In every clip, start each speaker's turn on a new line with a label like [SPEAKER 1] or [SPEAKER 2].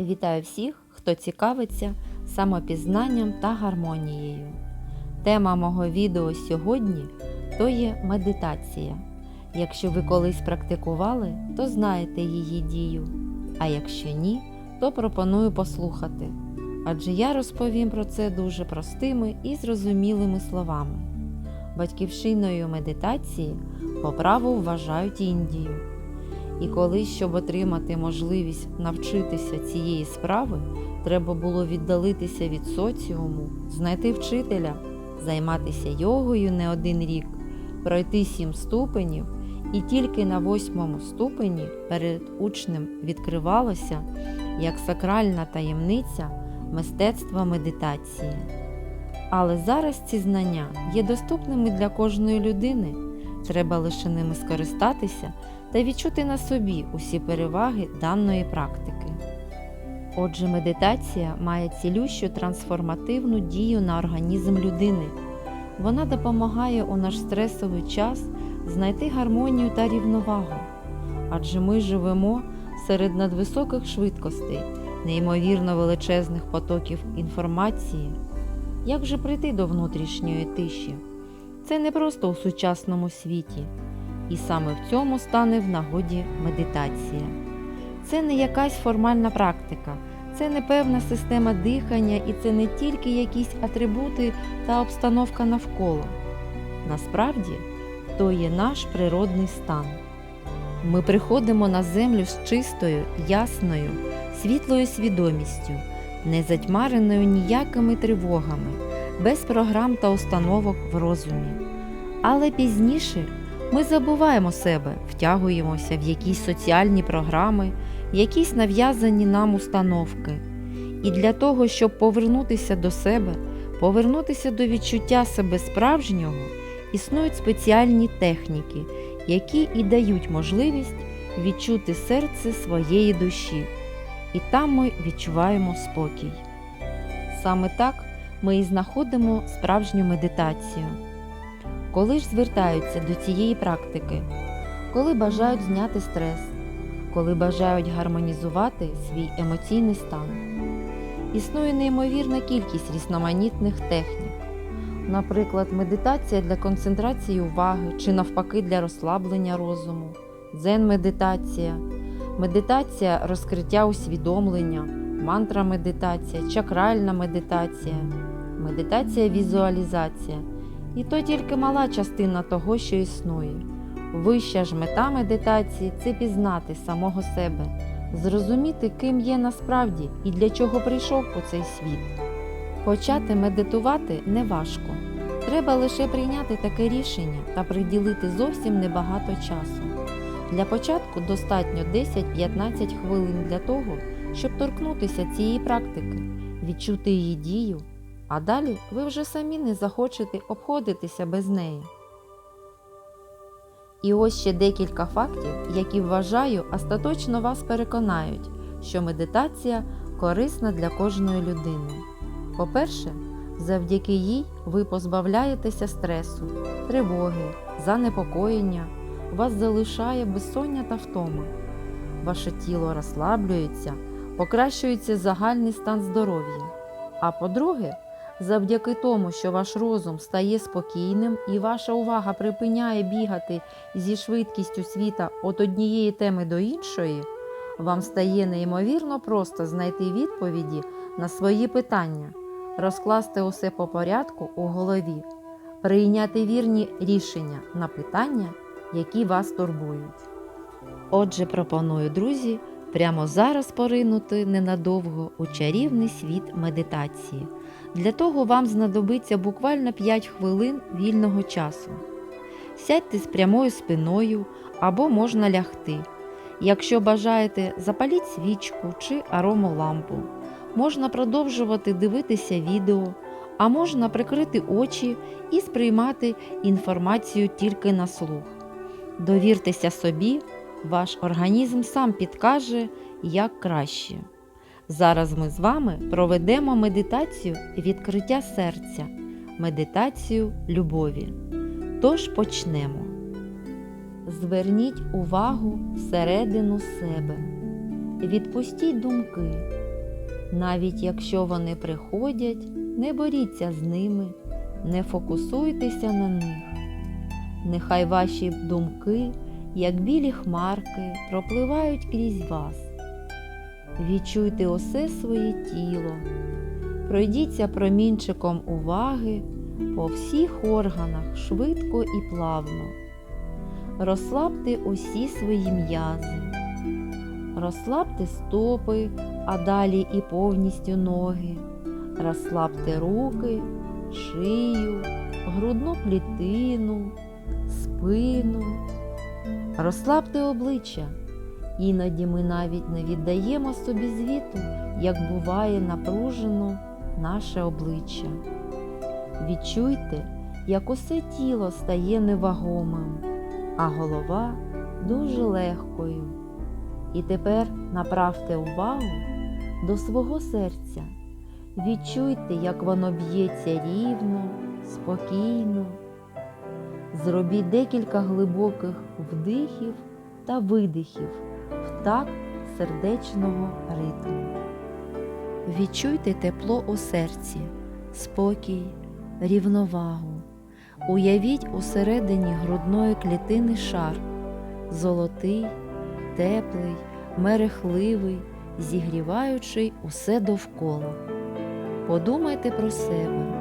[SPEAKER 1] Вітаю всіх, хто цікавиться самопізнанням та гармонією. Тема мого відео сьогодні то є медитація. Якщо ви колись практикували, то знаєте її дію. А якщо ні, то пропоную послухати. Адже я розповім про це дуже простими і зрозумілими словами. Батьківщиною медитації по праву вважають Індію. І коли, щоб отримати можливість навчитися цієї справи, треба було віддалитися від соціуму, знайти вчителя, займатися йогою не один рік, пройти сім ступенів, і тільки на восьмому ступені перед учнем відкривалося як сакральна таємниця мистецтва медитації. Але зараз ці знання є доступними для кожної людини, треба лише ними скористатися та відчути на собі усі переваги даної практики. Отже, медитація має цілющу трансформативну дію на організм людини. Вона допомагає у наш стресовий час знайти гармонію та рівновагу, адже ми живемо серед надвисоких швидкостей, неймовірно величезних потоків інформації. Як же прийти до внутрішньої тиші? Це не просто у сучасному світі. І саме в цьому стане в нагоді медитація. Це не якась формальна практика, це не певна система дихання і це не тільки якісь атрибути та обстановка навколо. Насправді, то є наш природний стан. Ми приходимо на землю з чистою, ясною, світлою свідомістю, не затьмареною ніякими тривогами, без програм та установок в розумі. Але пізніше ми забуваємо себе, втягуємося в якісь соціальні програми, якісь нав'язані нам установки. І для того, щоб повернутися до себе, повернутися до відчуття себе справжнього, існують спеціальні техніки, які і дають можливість відчути серце своєї душі. І там ми відчуваємо спокій. Саме так ми і знаходимо справжню медитацію. Коли ж звертаються до цієї практики, коли бажають зняти стрес, коли бажають гармонізувати свій емоційний стан. Існує неймовірна кількість різноманітних технік, наприклад, медитація для концентрації уваги чи навпаки для розслаблення розуму, дзен-медитація, медитація розкриття усвідомлення, мантра-медитація, чакральна медитація, медитація візуалізація. І то тільки мала частина того, що існує. Вища ж мета медитації це пізнати самого себе, зрозуміти, ким є насправді і для чого прийшов у цей світ. Почати медитувати не важко. Треба лише прийняти таке рішення та приділити зовсім небагато часу. Для початку достатньо 10-15 хвилин для того, щоб торкнутися цієї практики, відчути її дію а далі ви вже самі не захочете обходитися без неї. І ось ще декілька фактів, які вважаю, остаточно вас переконають, що медитація корисна для кожної людини. По-перше, завдяки їй ви позбавляєтеся стресу, тривоги, занепокоєння, вас залишає безсоння та втома. Ваше тіло розслаблюється, покращується загальний стан здоров'я. А по-друге, Завдяки тому, що ваш розум стає спокійним і ваша увага припиняє бігати зі швидкістю світа від однієї теми до іншої, вам стає неймовірно просто знайти відповіді на свої питання, розкласти усе по порядку у голові, прийняти вірні рішення на питання, які вас турбують. Отже, пропоную, друзі, прямо зараз поринути ненадовго у чарівний світ медитації. Для того вам знадобиться буквально 5 хвилин вільного часу. Сядьте з прямою спиною або можна лягти. Якщо бажаєте, запаліть свічку чи аромолампу. Можна продовжувати дивитися відео, а можна прикрити очі і сприймати інформацію тільки на слух. Довіртеся собі, ваш організм сам підкаже, як краще. Зараз ми з вами проведемо медитацію відкриття серця, медитацію любові. Тож почнемо. Зверніть увагу всередину себе. Відпустіть думки, Навіть якщо вони приходять, не боріться з ними, не фокусуйтеся на них. Нехай ваші думки, як білі хмарки, пропливають крізь вас. Відчуйте усе своє тіло, пройдіться промінчиком уваги по всіх органах швидко і плавно. Розслабте усі свої м'язи, розслабте стопи, а далі і повністю ноги, розслабте руки, шию, грудну клітину, спину, розслабте обличчя. Іноді ми навіть не віддаємо собі звіту, як буває напружено наше обличчя. Відчуйте, як усе тіло стає невагомим, а голова дуже легкою. І тепер направте увагу до свого серця. Відчуйте, як воно б'ється рівно, спокійно. Зробіть декілька глибоких вдихів та видихів в такт сердечного ритму. Відчуйте тепло у серці, спокій, рівновагу. Уявіть усередині грудної клітини шар, золотий, теплий, мерехливий, зігріваючий усе довкола. Подумайте про себе,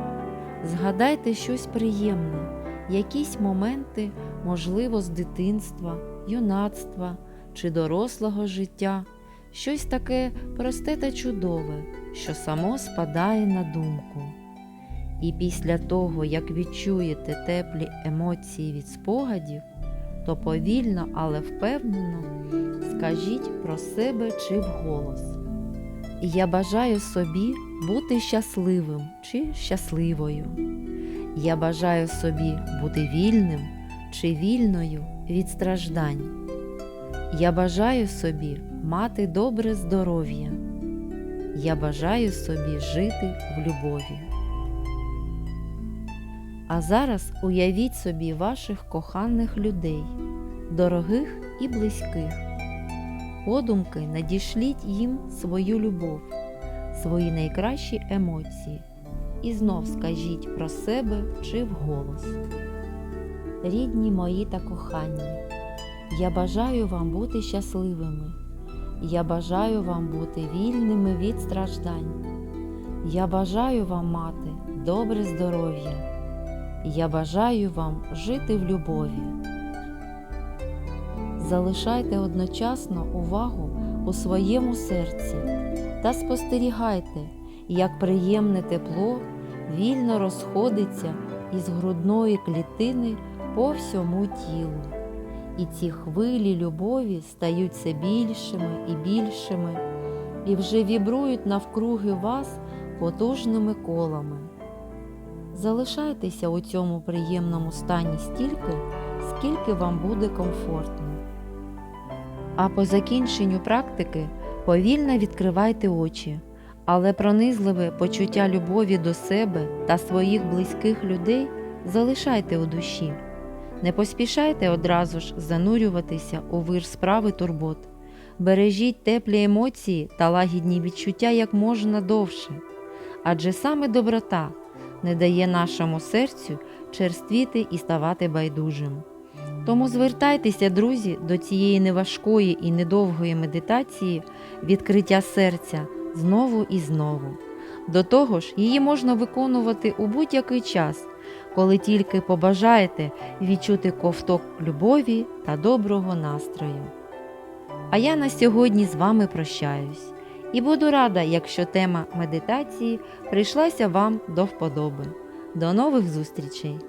[SPEAKER 1] згадайте щось приємне, якісь моменти, можливо, з дитинства, юнацтва чи дорослого життя, щось таке просте та чудове, що само спадає на думку. І після того, як відчуєте теплі емоції від спогадів, то повільно, але впевнено скажіть про себе чи вголос. Я бажаю собі бути щасливим чи щасливою. Я бажаю собі бути вільним чи вільною від страждань. Я бажаю собі мати добре здоров'я. Я бажаю собі жити в любові. А зараз уявіть собі ваших коханих людей, дорогих і близьких. Подумки надішліть їм свою любов, свої найкращі емоції і знов скажіть про себе чи вголос. Рідні мої та кохані, я бажаю вам бути щасливими. Я бажаю вам бути вільними від страждань. Я бажаю вам мати добре здоров'я. Я бажаю вам жити в любові. Залишайте одночасно увагу у своєму серці та спостерігайте, як приємне тепло вільно розходиться із грудної клітини по всьому тілу. І ці хвилі любові стають все більшими і більшими, і вже вібрують навкруги вас потужними колами. Залишайтеся у цьому приємному стані стільки, скільки вам буде комфортно. А по закінченню практики повільно відкривайте очі, але пронизливе почуття любові до себе та своїх близьких людей залишайте у душі. Не поспішайте одразу ж занурюватися у вир справи турбот. Бережіть теплі емоції та лагідні відчуття як можна довше, адже саме доброта не дає нашому серцю черствіти і ставати байдужим. Тому звертайтеся, друзі, до цієї неважкої і недовгої медитації відкриття серця знову і знову. До того ж, її можна виконувати у будь-який час, коли тільки побажаєте відчути ковток любові та доброго настрою. А я на сьогодні з вами прощаюсь і буду рада, якщо тема медитації прийшлася вам до вподоби. До нових зустрічей!